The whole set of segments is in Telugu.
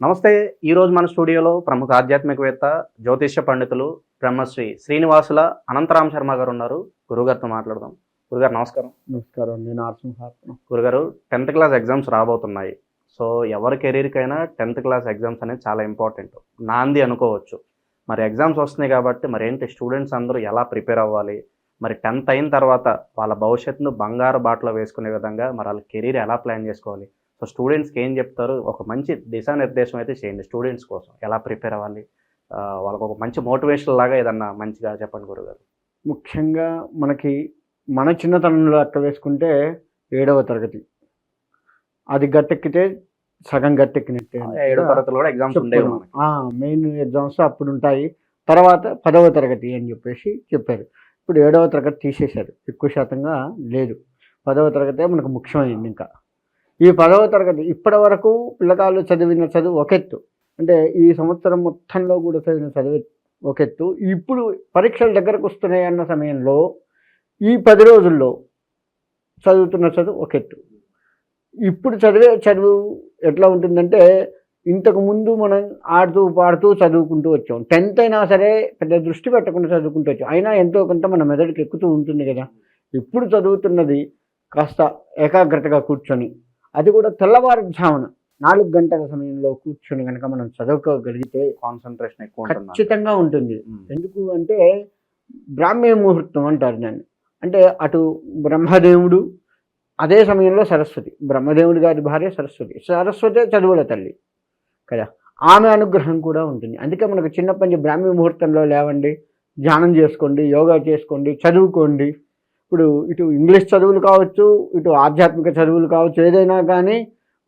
నమస్తే ఈ రోజు మన స్టూడియోలో ప్రముఖ ఆధ్యాత్మికవేత్త జ్యోతిష్య పండితులు బ్రహ్మశ్రీ శ్రీనివాసుల అనంతరాం శర్మ గారు ఉన్నారు. గురుగారితో మాట్లాడదాం. గురుగారు నమస్కారం. నమస్కారం నేను గురుగారు టెన్త్ క్లాస్ ఎగ్జామ్స్ రాబోతున్నాయి. సో ఎవరి కెరీర్కైనా టెన్త్ క్లాస్ ఎగ్జామ్స్ అనేది చాలా ఇంపార్టెంట్. నాంది అనుకోవచ్చు. మరి ఎగ్జామ్స్ వస్తున్నాయి కాబట్టి మరి ఏంటి స్టూడెంట్స్ అందరూ ఎలా ప్రిపేర్ అవ్వాలి? మరి టెన్త్ అయిన తర్వాత వాళ్ళ భవిష్యత్తును బంగారు బాటలో వేసుకునే విధంగా మరి వాళ్ళ కెరీర్ ఎలా ప్లాన్ చేసుకోవాలి? సో స్టూడెంట్స్కి ఏం చెప్తారు? ఒక మంచి దిశానిర్దేశం అయితే చేయండి స్టూడెంట్స్ కోసం. ఎలా ప్రిపేర్ అవ్వాలి? వాళ్ళకు ఒక మంచి మోటివేషన్ లాగా ఏదన్నా మంచిగా చెప్పండి గురుగారు. ముఖ్యంగా మనకి మన చిన్నతనంలో అక్క వేసుకుంటే ఏడవ తరగతి. అది గట్టెక్కితే సగం గట్టెక్కినట్టే ఏడో తరగతిలో కూడా ఎగ్జామ్స్ ఉండేవి మెయిన్ ఎగ్జామ్స్ అప్పుడు ఉంటాయి తర్వాత పదవ తరగతి అని చెప్పేసి చెప్పారు. ఇప్పుడు ఏడవ తరగతి తీసేశారు. ఎక్కువ శాతంగా లేదు. పదవ తరగతే మనకు ముఖ్యమైంది ఇంకా. ఈ పదవ తరగతి ఇప్పటి వరకు పిల్లకాయలు చదివిన చదువు ఒక ఎత్తు అంటే ఈ సంవత్సరం మొత్తంలో కూడా చదివిన చదువు ఒక ఎత్తు ఇప్పుడు పరీక్షలు దగ్గరకు వస్తున్నాయి అన్న సమయంలో ఈ పది రోజుల్లో చదువుతున్న చదువు ఒక ఎత్తు ఇప్పుడు చదివే చదువు ఎట్లా ఉంటుందంటే ఇంతకు ముందు మనం ఆడుతూ పాడుతూ చదువుకుంటూ వచ్చాం. టెన్త్ అయినా సరే పెద్ద దృష్టి పెట్టకుండా చదువుకుంటూ వచ్చాం. అయినా ఎంతో కొంత మన మెదడుకి ఎక్కుతూ ఉంటుంది కదా. ఇప్పుడు చదువుతున్నది కాస్త ఏకాగ్రతగా కూర్చొని అది కూడా తెల్లవారుజామున నాలుగు గంటల సమయంలో కూర్చొని కనుక మనం చదువుకోగలిగితే కాన్సన్ట్రేషన్ ఎక్కువ ఖచ్చితంగా ఉంటుంది. ఎందుకు అంటే బ్రాహ్మీ ముహూర్తం అంటారు దాన్ని. అంటే అటు బ్రహ్మదేవుడు అదే సమయంలో సరస్వతి. బ్రహ్మదేవుడి గారి భార్య సరస్వతి. సరస్వతే చదువుల తల్లి కదా. ఆమె అనుగ్రహం కూడా ఉంటుంది. అందుకే మనకు చిన్నప్పటి నుంచి బ్రాహ్మీ ముహూర్తంలో లేవండి. ధ్యానం చేసుకోండి యోగా చేసుకోండి చదువుకోండి. ఇప్పుడు ఇటు ఇంగ్లీష్ చదువులు కావచ్చు ఇటు ఆధ్యాత్మిక చదువులు కావచ్చు ఏదైనా కానీ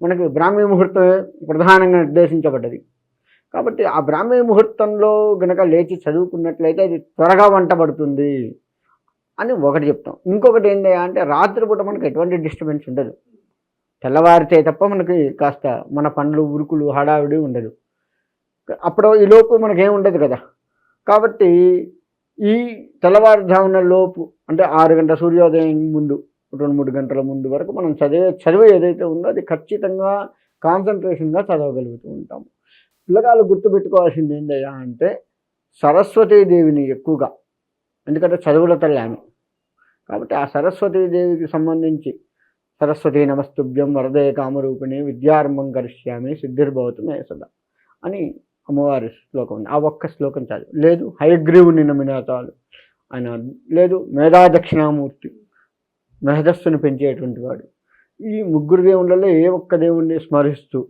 మనకి బ్రాహ్మీ ముహూర్తం ప్రధానంగా నిర్దేశించబడ్డది. కాబట్టి ఆ బ్రాహ్మీ ముహూర్తంలో గనక లేచి చదువుకున్నట్లయితే అది త్వరగా వంటబడుతుంది అని ఒకటి చెప్తాం. ఇంకొకటి ఏంటి అంటే రాత్రిపూట మనకు ఎటువంటి డిస్టర్బెన్స్ ఉండదు. తెల్లవారితే తప్ప మనకి కాస్త మన పండ్లు ఉరుకులు హడావిడి ఉండదు. అప్పుడు ఈ లోపు మనకేం ఉండదు కదా. కాబట్టి ఈ తెల్లవారుజామున లోపు అంటే ఆరు గంటల సూర్యోదయం ముందు రెండు మూడు గంటల ముందు వరకు మనం చదివే చదువు ఏదైతే ఉందో అది ఖచ్చితంగా కాన్సన్ట్రేషన్గా చదవగలుగుతూ ఉంటాము. పిల్లగాళ్ళు గుర్తుపెట్టుకోవాల్సింది ఏంటయ్యా అంటే సరస్వతీదేవిని ఎక్కువగా ఎందుకంటే చదువుల తల్లి ఆమె కాబట్టి ఆ సరస్వతీదేవికి సంబంధించి సరస్వతీ నమస్తుభ్యం వరదే కామరూపిణి విద్యారంభం కరిష్యామి సిద్ధిర్భవతు మే సదా అని అమ్మవారి శ్లోకం ఉంది. ఆ ఒక్క శ్లోకం చదువు లేదు హయగ్రీవుని నమ్మినా చాలు ఆయన లేదు మేధా దక్షిణామూర్తి మేధస్సును పెంచేటువంటి వాడు. ఈ ముగ్గురు దేవుళ్ళలో ఏ ఒక్క దేవుణ్ణి స్మరిస్తూ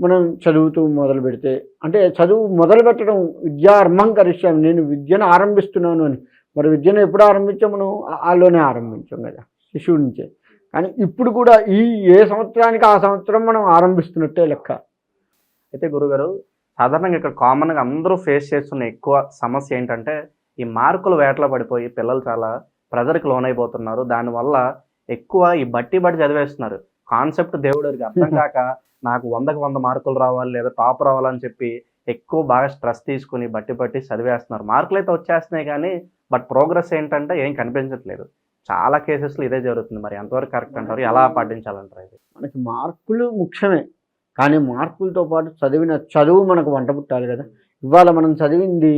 మనం చదువుతూ మొదలు పెడితే అంటే చదువు మొదలు పెట్టడం విద్యారంభం కరిష్యామి నేను విద్యను ఆరంభిస్తున్నాను అని. మరి విద్యను ఎప్పుడు ఆరంభించాం మనం? ఆలోనే ఆరంభించాం కదా శిశువు నుంచే. కానీ ఇప్పుడు కూడా ఈ ఏ సంవత్సరానికి ఆ సంవత్సరం మనం ఆరంభిస్తున్నట్టే లెక్క. అయితే గురుగారు సాధారణంగా ఇక్కడ కామన్గా అందరూ ఫేస్ చేస్తున్న ఎక్కువ సమస్య ఏంటంటే ఈ మార్కులు వేటలో పడిపోయి పిల్లలు చాలా ప్రెజర్కి లోనైపోతున్నారు. దానివల్ల ఎక్కువ ఈ బట్టి బట్టి చదివేస్తున్నారు. కాన్సెప్ట్ దేవుడికి అర్థం కాక నాకు వందకు వంద మార్కులు రావాలి లేదా టాప్ రావాలని చెప్పి ఎక్కువ బాగా స్ట్రెస్ తీసుకుని బట్టి బట్టి చదివేస్తున్నారు. మార్కులు అయితే వచ్చేస్తున్నాయి కానీ బట్ ప్రోగ్రెస్ ఏంటంటే ఏం కనిపించట్లేదు. చాలా కేసెస్లో ఇదే జరుగుతుంది. మరి ఎంతవరకు కరెక్ట్ అంటారు? ఎలా పాటించాలంటారు ఇది? మనకి మార్కులు ముఖ్యమే. కానీ మార్కులతో పాటు చదివిన చదువు మనకు వంట పుట్టాలి కదా. ఇవాళ మనం చదివింది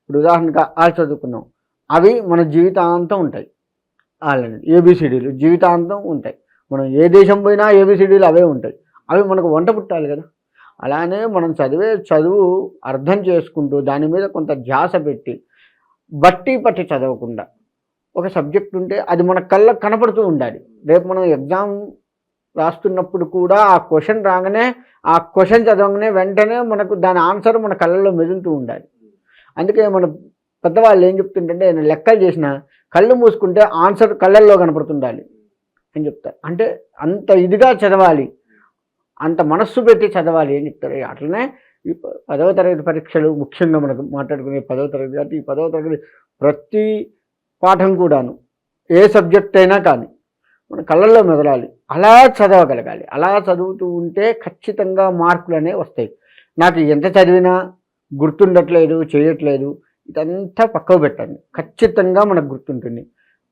ఇప్పుడు ఉదాహరణగా ఆ చదువుకున్నాం. అవి మన జీవితాంతం ఉంటాయి. వాళ్ళని ఏబిసిడీలు జీవితాంతం ఉంటాయి. మనం ఏ దేశం పోయినా ఏబిసిడీలు అవే ఉంటాయి. అవి మనకు వంట పుట్టాలి కదా. అలానే మనం చదివే చదువు అర్థం చేసుకుంటూ దాని మీద కొంత ధ్యాస పెట్టి బట్టి పట్టి చదవకుండా ఒక సబ్జెక్ట్ ఉంటే అది మన కళ్ళకు కనపడుతూ ఉండాలి. రేపు మనం ఎగ్జామ్ రాస్తున్నప్పుడు కూడా ఆ క్వశ్చన్ రాగానే ఆ క్వశ్చన్ చదవగానే వెంటనే మనకు దాని ఆన్సర్ మన కళ్ళల్లో మెదులుతూ ఉండాలి. అందుకే మన పెద్దవాళ్ళు ఏం చెప్తుంటే నేను లెక్కలు చేసిన కళ్ళు మూసుకుంటే ఆన్సర్ కళ్ళల్లో కనపడుతుండాలి అని చెప్తారు. అంటే అంత ఇదిగా చదవాలి అంత మనస్సు పెట్టి చదవాలి అని చెప్తారు. అట్లనే ఈ పదవ తరగతి పరీక్షలు ముఖ్యంగా మనకు మాట్లాడుకునే పదవ తరగతి కాబట్టి ఈ పదవ తరగతి ప్రతి పాఠం కూడాను ఏ సబ్జెక్ట్ అయినా కానీ మన కళ్ళల్లో మెదలాలి. అలా చదవగలగాలి. అలా చదువుతూ ఉంటే ఖచ్చితంగా మార్కులు అనేవి వస్తాయి. నాకు ఎంత చదివినా గుర్తుండట్లేదు చేయట్లేదు ఇదంతా పక్కకు పెట్టండి. ఖచ్చితంగా మనకు గుర్తుంటుంది.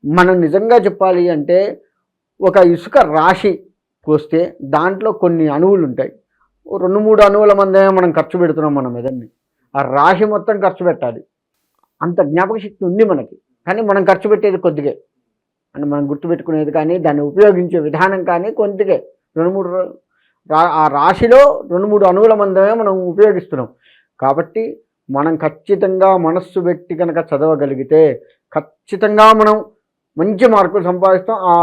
మనం నిజంగా చెప్పాలి అంటే ఒక ఇసుక రాశి పోస్తే దాంట్లో కొన్ని అణువులు ఉంటాయి. రెండు మూడు అణువుల మందే మనం ఖర్చు పెడుతున్నాం మనం ఏదన్నీ ఆ రాశి మొత్తం ఖర్చు పెట్టాలి. అంత జ్ఞాపక శక్తి ఉంది మనకి. కానీ మనం ఖర్చు పెట్టేది కొద్దిగా. అంటే మనం గుర్తుపెట్టుకునేది కానీ దాన్ని ఉపయోగించే విధానం కానీ కొంతకే. రెండు మూడు ఆ రాశిలో రెండు మూడు అణువుల మందమే మనం ఉపయోగిస్తున్నాం. కాబట్టి మనం ఖచ్చితంగా మనస్సు పెట్టి కనుక చదవగలిగితే ఖచ్చితంగా మనం మంచి మార్కులు సంపాదిస్తాం. ఆ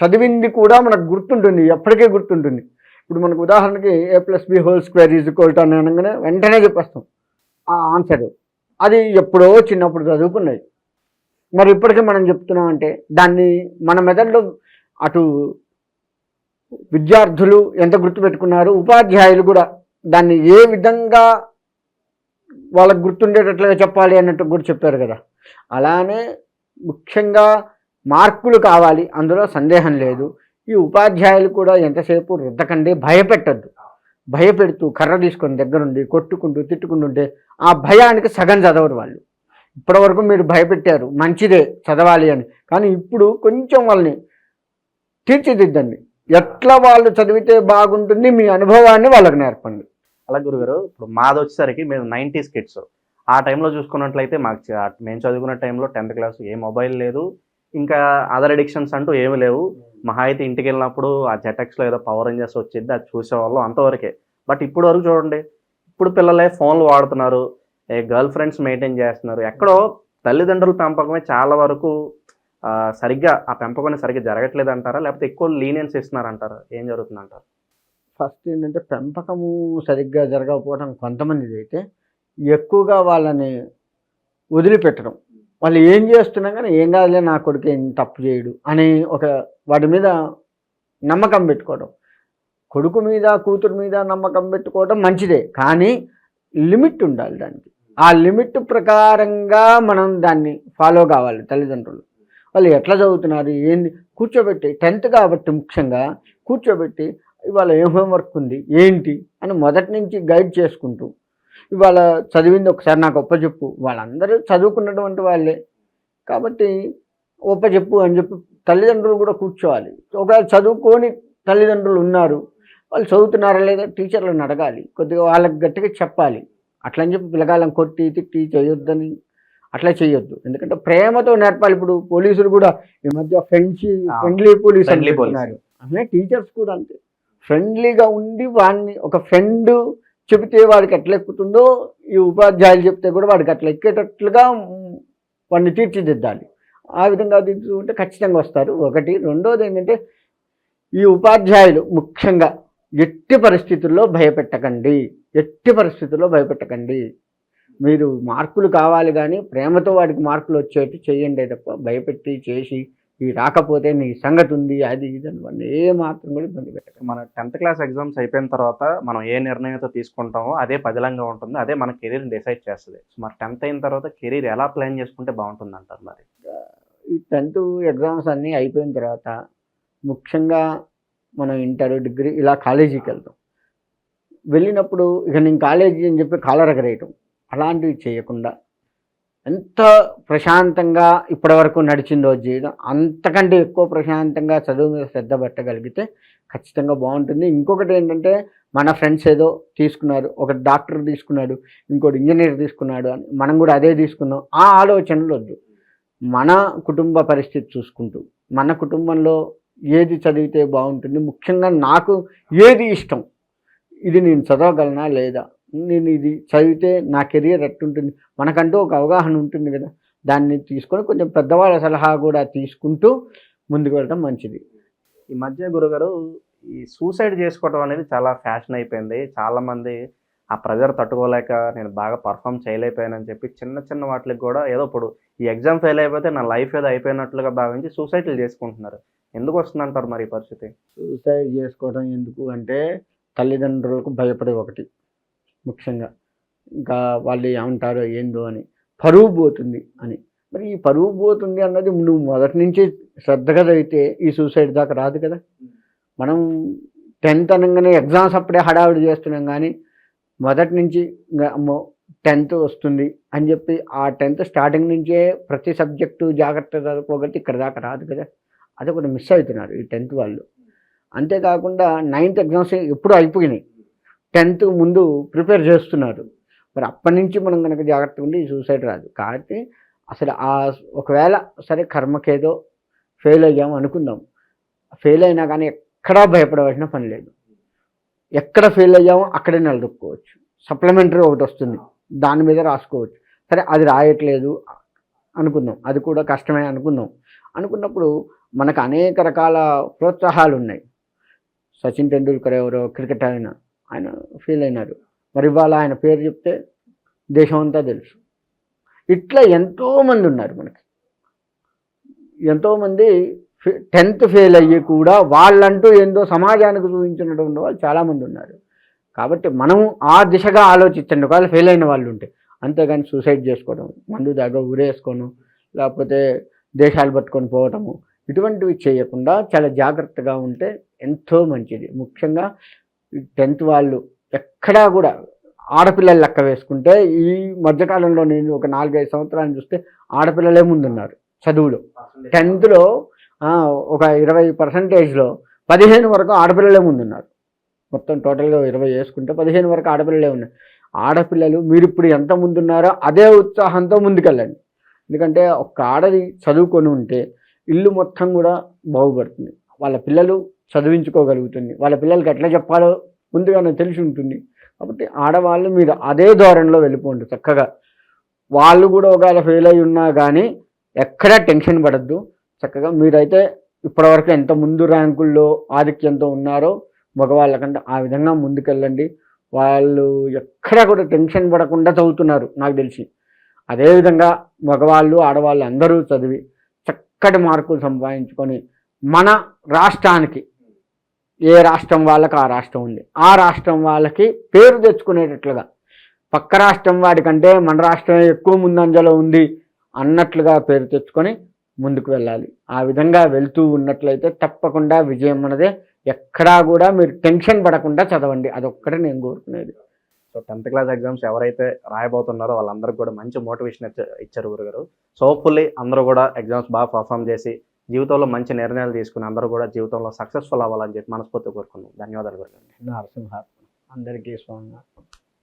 చదివింది కూడా మనకు గుర్తుంటుంది ఎప్పటికీ గుర్తుంటుంది. ఇప్పుడు మనకు ఉదాహరణకి A plus B whole square is equal అని అనగానే వెంటనే చెప్పేస్తాం. ఆ ఆన్సర్. అది ఎప్పుడో చిన్నప్పుడు చదువుకున్నది. మరి ఇప్పటికీ మనం చెప్తున్నాం అంటే దాన్ని మన మెదడులో అటు విద్యార్థులు ఎంత గుర్తుపెట్టుకున్నారు ఉపాధ్యాయులు కూడా దాన్ని ఏ విధంగా వాళ్ళకు గుర్తుండేటట్లుగా చెప్పాలి అన్నట్టు కూడా చెప్పారు కదా. అలానే ముఖ్యంగా మార్కులు కావాలి అందులో సందేహం లేదు. ఈ ఉపాధ్యాయులు కూడా ఎంతసేపు రుద్దకండి భయపెట్టద్దు. భయపెడుతూ కర్ర తీసుకొని దగ్గరుండి కొట్టుకుంటూ తిట్టుకుంటుంటే ఆ భయానికి సగం చదవరు వాళ్ళు. ఇప్పటివరకు మీరు భయపెట్టారు మంచిదే చదవాలి అని. కానీ ఇప్పుడు కొంచెం వాళ్ళని తీర్చిదిద్దండి. ఎట్లా వాళ్ళు చదివితే బాగుంటుంది మీ అనుభవాన్ని వాళ్ళకి నేర్పండి. అలా గురుగారు ఇప్పుడు మాది వచ్చేసరికి మేము నైంటీస్ కిడ్స్. ఆ టైంలో చూసుకున్నట్లయితే మాకు మేము చదువుకున్న టైంలో టెన్త్ క్లాస్ ఏ మొబైల్ లేదు ఇంకా అదర్ ఎడిక్షన్స్ అంటూ ఏమీ లేవు. మహా అయితే ఇంటికి వెళ్ళినప్పుడు ఆ జెటెక్స్లో ఏదో పవర్ రేంజర్స్ వచ్చింది అది చూసేవాళ్ళం అంతవరకే. బట్ ఇప్పుడు వరకు చూడండి ఇప్పుడు పిల్లలే ఫోన్లు వాడుతున్నారు. గర్ల్ ఫ్రెండ్స్ మెయింటైన్ చేస్తున్నారు. ఎక్కడో తల్లిదండ్రుల పెంపకమే చాలా వరకు సరిగ్గా ఆ పెంపకం సరిగ్గా జరగట్లేదు అంటారా లేకపోతే ఎక్కువ లీనియన్స్ ఇస్తున్నారు అంటారా ఏం జరుగుతుంది అంటారు ఫస్ట్ ఏంటంటే పెంపకము సరిగ్గా జరగకపోవడం కొంతమందిది అయితే ఎక్కువగా వాళ్ళని వదిలిపెట్టడం. వాళ్ళు ఏం చేస్తున్నా కానీ ఏం కాదులే నా కొడుకు ఏం తప్పు చేయడు అని ఒక వాడి మీద నమ్మకం పెట్టుకోవడం కొడుకు మీద కూతురు మీద నమ్మకం పెట్టుకోవడం మంచిదే. కానీ లిమిట్ ఉండాలి దానికి. ఆ లిమిట్ ప్రకారంగా మనం దాన్ని ఫాలో కావాలి తల్లిదండ్రులు. వాళ్ళు ఎట్లా చదువుతున్నారు ఏంది? కూర్చోబెట్టి టెన్త్ కాబట్టి ముఖ్యంగా కూర్చోబెట్టి ఇవాళ ఏం హోంవర్క్ ఉంది ఏంటి అని మొదటి నుంచి గైడ్ చేసుకుంటూ ఇవాళ చదివింది ఒకసారి నాకు ఒప్పచెప్పు వాళ్ళందరూ చదువుకున్నటువంటి వాళ్ళే. కాబట్టి ఒప్పచెప్పు అని చెప్పి తల్లిదండ్రులు కూడా కూర్చోవాలి. ఒకవేళ చదువుకొని తల్లిదండ్రులు ఉన్నారు వాళ్ళు చదువుతున్నారా లేదా టీచర్లను అడగాలి కొద్దిగా వాళ్ళకి గట్టిగా చెప్పాలి. అట్లా అని చెప్పి పిల్లగాళ్ళని కొట్టి తిట్టి చేయొద్దని అట్లా చేయొద్దు. ఎందుకంటే ప్రేమతో నేర్పాలి. ఇప్పుడు పోలీసులు కూడా ఈ మధ్య ఫ్రెండ్షి ఫ్రెండ్లీ పోలీస్ పెడుతున్నారు అట్లనే టీచర్స్ కూడా అంతే. ఫ్రెండ్లీగా ఉండి వాడిని ఒక ఫ్రెండ్ చెబితే వాడికి ఎట్లా ఎక్కుతుందో ఈ ఉపాధ్యాయులు చెప్తే కూడా వాడికి అట్లా ఎక్కేటట్లుగా వాడిని తీర్చిదిద్దాలి. ఆ విధంగా దిద్దుకుంటే ఖచ్చితంగా వస్తారు. ఒకటి. రెండోది ఏంటంటే ఈ ఉపాధ్యాయులు ముఖ్యంగా ఎట్టి పరిస్థితుల్లో భయపెట్టకండి. ఎట్టి పరిస్థితుల్లో భయపెట్టకండి. మీరు మార్కులు కావాలి కానీ ప్రేమతో వాడికి మార్కులు వచ్చేట్టు చేయండి తప్ప భయపెట్టి చేసి ఈ రాకపోతే నీ సంగతి ఉంది అది ఇది అని వాడిని ఏ మాత్రం కూడా ఇబ్బంది పెట్టకండి. మన టెన్త్ క్లాస్ ఎగ్జామ్స్ అయిపోయిన తర్వాత మనం ఏ నిర్ణయంతో తీసుకుంటామో అదే పదిలంగా ఉంటుంది అదే మన కెరీర్ డిసైడ్ చేస్తుంది. సో మరి టెన్త్ అయిన తర్వాత కెరీర్ ఎలా ప్లాన్ చేసుకుంటే బాగుంటుంది అంటారు మరి? ఈ టెన్త్ ఎగ్జామ్స్ అన్నీ అయిపోయిన తర్వాత ముఖ్యంగా మనం ఇంటర్ డిగ్రీ ఇలా కాలేజీకి వెళ్తాం వెళ్ళినప్పుడు ఇక నేను కాలేజీ అని చెప్పి కాలర్ ఎగరేయటం. అలాంటివి చేయకుండా ఎంత ప్రశాంతంగా ఇప్పటివరకు నడిచిందో జీవితం అంతకంటే ఎక్కువ ప్రశాంతంగా చదువు మీద శ్రద్ధ పెట్టగలిగితే ఖచ్చితంగా బాగుంటుంది. ఇంకొకటి ఏంటంటే మన ఫ్రెండ్స్ ఏదో తీసుకున్నారు ఒక డాక్టర్ తీసుకున్నాడు ఇంకోటి ఇంజనీర్ తీసుకున్నాడు అని మనం కూడా అదే తీసుకుందాం ఆ ఆలోచనలు వద్దు. మన కుటుంబ పరిస్థితి చూసుకుంటూ మన కుటుంబంలో ఏది చదివితే బాగుంటుంది ముఖ్యంగా నాకు ఏది ఇష్టం ఇది నేను చదవగలనా లేదా? నేను ఇది చదివితే నా కెరియర్ ఎట్టుంటుంది? మనకంటూ ఒక అవగాహన ఉంటుంది కదా. దాన్ని తీసుకొని కొంచెం పెద్దవాళ్ళ సలహా కూడా తీసుకుంటూ ముందుకు వెళ్ళడం మంచిది. ఈ మధ్య గురుగారు ఈ సూసైడ్ చేసుకోవడం అనేది చాలా ఫ్యాషన్ అయిపోయింది. చాలా మంది ఆ ప్రెజర్ తట్టుకోలేక నేను బాగా పర్ఫామ్ చేయలేకపోయానని చెప్పి చిన్న చిన్న వాటికి కూడా ఏదో ఇప్పుడు ఈ ఎగ్జామ్ ఫెయిల్ అయిపోతే నా లైఫ్ ఏదో అయిపోయినట్లుగా భావించి సూసైడ్లు చేసుకుంటున్నారు. ఎందుకు వస్తుందంటారు మరి ఈ పరిస్థితి? సూసైడ్ చేసుకోవడం ఎందుకు అంటే తల్లిదండ్రులకు భయపడే ఒకటి. ముఖ్యంగా ఇంకా వాళ్ళు ఏమంటారో ఏందో అని. పరువు పోతుంది అని. మరి ఈ పరువు పోతుంది అన్నది నువ్వు మొదటి నుంచి శ్రద్ధగా అయితే ఈ సూసైడ్ దాకా రాదు కదా. మనం టెన్త్ అనగానే ఎగ్జామ్స్ అప్పుడే హడావిడి చేస్తున్నాం కానీ మొదటి నుంచి అమ్మో టెన్త్ వస్తుంది అని చెప్పి ఆ టెన్త్ స్టార్టింగ్ నుంచే ప్రతి సబ్జెక్టు జాగ్రత్త చదువుకోగలిగితే ఇక్కడ దాకా రాదు కదా. అది ఒకటి మిస్ అవుతున్నారు ఈ టెన్త్ వాళ్ళు. అంతేకాకుండా నైన్త్ ఎగ్జామ్స్ ఎప్పుడు అయిపోయినాయి. టెన్త్ ముందు ప్రిపేర్ చేస్తున్నారు. మరి అప్పటి నుంచి మనం కనుక జాగ్రత్తగా ఉండి సూసైడ్ రాదు. కాబట్టి అసలు ఆ ఒకవేళ సరే కర్మకేదో ఫెయిల్ అయ్యాము అనుకుందాం. ఫెయిల్ అయినా కానీ ఎక్కడా భయపడవలసిన పని లేదు. ఎక్కడ ఫెయిల్ అయ్యామో అక్కడే నిలదొక్కోవచ్చు. సప్లిమెంటరీ ఒకటి వస్తుంది. దాని మీద రాసుకోవచ్చు. సరే అది రాయట్లేదు అనుకుందాం. అది కూడా కష్టమే అనుకుందాం. అనుకున్నప్పుడు మనకు అనేక రకాల ప్రోత్సాహాలు ఉన్నాయి. సచిన్ టెండూల్కర్ ఎవరో క్రికెట్ ఆయన ఆయన ఫీల్ అయినారు. మరి ఇవాళ ఆయన పేరు చెప్తే దేశం అంతా తెలుసు. ఇట్లా ఎంతోమంది ఉన్నారు మనకి. ఎంతోమంది టెన్త్ ఫెయిల్ అయ్యి కూడా వాళ్ళంటూ ఏందో సమాజానికి చూపించినటువంటి వాళ్ళు చాలామంది ఉన్నారు. కాబట్టి మనం ఆ దిశగా ఆలోచించండి. ఒకవేళ ఫెయిల్ అయిన వాళ్ళు ఉంటే అంతేగాని సూసైడ్ చేసుకోవడం మందు దాకా ఊరేసుకోను లేకపోతే దేశాలు పట్టుకొని పోవటము ఇటువంటివి చేయకుండా చాలా జాగ్రత్తగా ఉంటే ఎంతో మంచిది. ముఖ్యంగా టెన్త్ వాళ్ళు ఎక్కడా కూడా ఆడపిల్లలు లెక్క వేసుకుంటే ఈ మధ్యకాలంలో నేను ఒక నాలుగైదు సంవత్సరాలు చూస్తే ఆడపిల్లలే ముందున్నారు చదువులో. టెన్త్లో ఒక ఇరవై పర్సంటేజ్లో పదిహేను వరకు ఆడపిల్లలే ముందున్నారు. మొత్తం టోటల్గా ఇరవై వేసుకుంటే పదిహేను వరకు ఆడపిల్లలే ఉన్నాయి ఆడపిల్లలు మీరు ఇప్పుడు ఎంత ముందున్నారో అదే ఉత్సాహంతో ముందుకెళ్ళండి. ఎందుకంటే ఒక ఆడది చదువుకొని ఉంటే ఇల్లు మొత్తం కూడా బాగుపడుతుంది. వాళ్ళ పిల్లలు చదివించుకోగలుగుతుంది. వాళ్ళ పిల్లలకి ఎట్లా చెప్పాలో ముందుగానే తెలిసి ఉంటుంది. కాబట్టి ఆడవాళ్ళు మీరు అదే ధోరణిలో వెళ్ళిపోండి చక్కగా. వాళ్ళు కూడా ఒకవేళ ఫెయిల్ అయి ఉన్నా కానీ ఎక్కడా టెన్షన్ పడద్దు. చక్కగా మీరైతే ఇప్పటివరకు ఎంత ముందు ర్యాంకుల్లో ఆధిక్యంతో ఉన్నారో మగవాళ్ళకంటే ఆ విధంగా ముందుకెళ్ళండి. వాళ్ళు ఎక్కడా కూడా టెన్షన్ పడకుండా చదువుతున్నారు నాకు తెలిసి. అదేవిధంగా మగవాళ్ళు ఆడవాళ్ళు అందరూ చదివి చక్కటి మార్కులు సంపాదించుకొని మన రాష్ట్రానికి ఏ రాష్ట్రం వాళ్ళకి ఆ రాష్ట్రం ఉంది. ఆ రాష్ట్రం వాళ్ళకి పేరు తెచ్చుకునేటట్లుగా పక్క రాష్ట్రం వాడికంటే మన రాష్ట్రం ఎక్కువ ముందంజలో ఉంది అన్నట్లుగా పేరు తెచ్చుకొని ముందుకు వెళ్ళాలి. ఆ విధంగా వెళ్తూ ఉన్నట్లయితే తప్పకుండా విజయం అన్నదే ఎక్కడా కూడా మీరు టెన్షన్ పడకుండా చదవండి. అదొక్కటే నేను కోరుకునేది. సో టెన్త్ క్లాస్ ఎగ్జామ్స్ ఎవరైతే రాయబోతున్నారో వాళ్ళందరికీ కూడా మంచి మోటివేషన్ ఇచ్చారు గురుగారు. సో హోప్ఫుల్లీ అందరూ కూడా ఎగ్జామ్స్ బాగా పర్ఫామ్ చేసి జీవితంలో మంచి నిర్ణయాలు తీసుకుని అందరూ కూడా జీవితంలో సక్సెస్ఫుల్ అవ్వాలని చెప్పి మనస్ఫూర్తి కోరుకున్నాం ధన్యవాదాలు గురుగారు. నరసింహ అందరికీ స్వామి